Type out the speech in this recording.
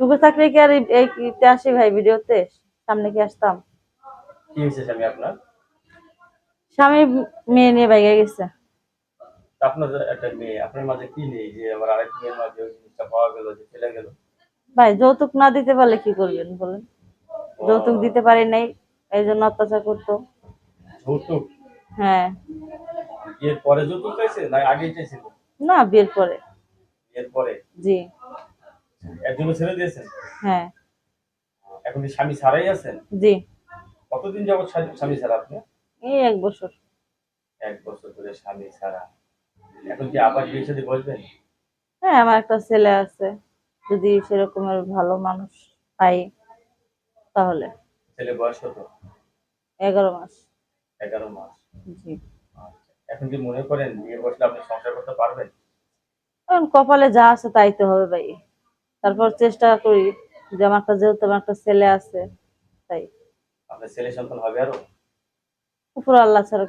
সুখে থাকলে কি আর এই- এই আসি ভাই ভিডিওতে? সামনে কি আসতাম? কি হয়েছে স্বামী আপনার? স্বামী মেয়ে নিয়ে বাইকে গেছে। আপনার যে একটা মেয়ে আপনার মাঝে কি নেই যে আবার আরেক মেয়ের মাঝে ওই জিনিসটা পাওয়া গেল যে চলে গেল? ভাই যৌতুক না দিতে পারলে কি করবেন বলেন? যৌতুক দিতে পারি নাই এই জন্য অত্যাচার করতো। যৌতুক? হ্যাঁ। বিয়ের পরে যৌতুক চাইছে না আগেই চাইছিল? না বিয়ের পরে। বিয়ের পরে? জি। এর জন্য ছেড়ে দিয়েছেন? হ্যাঁ। এখন কি স্বামী ছাড়াই আছেন? জি। কতদিন যাবত স্বামী- স্বামী ছাড়া আপনি? এই এক বছর। এক বছর ধরে স্বামী ছাড়া। এখন কি আবার বিয়ে সাথে বসবেন? হ্যাঁ আমার একটা ছেলে আছে। যদি সেরকমের ভালো মানুষ পাই তাহলে। ছেলে বয়স কত? এগারো মাস। এগারো মাস। জি। আচ্ছা। এখন কি মনে করেন বিয়ে বসলে আপনি সংসার করতে পারবেন? এখন কপালে যা আছে তাই তো হবে ভাই। তারপর চেষ্টা করি যে আমার একটা যেহেতু আমার একটা ছেলে আছে তাই। ছেলে সন্তান হবে আরও? উপর আল্লাহ ছাড়া